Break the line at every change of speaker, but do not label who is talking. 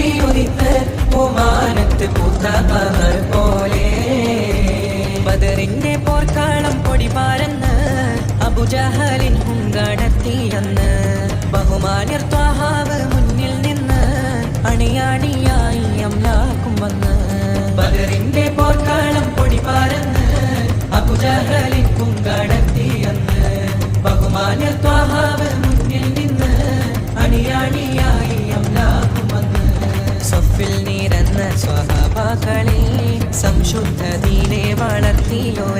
ഖാത്തിമുൻ നബി ഉദിത്ത് പൂമാനത്ത് പൂത്ത കമർ പോലെ. ബദറിന്റെ പോർക്കാളം പൊടി പാരന്ന് അബുജഹലിൻ ഹുങ്കടത്തിയെന്ന് ബഹുമാനിർ ത്വാഹാവ് മുന്നിൽ നിന്ന് അണിയാണിയായി അമ്ലാക്കും വന്ന്. ബദറിന്റെ പോർക്കാളം പൊടി പാരന്ന് അബുജഹലിൻ ഹുങ്കടത്തിയെന്ന് ബഹുമാനിർ ത്വാഹാവ് സ്വഹാബാക്കളെ സംശുദ്ധതീനെ വളർത്തിയോരേ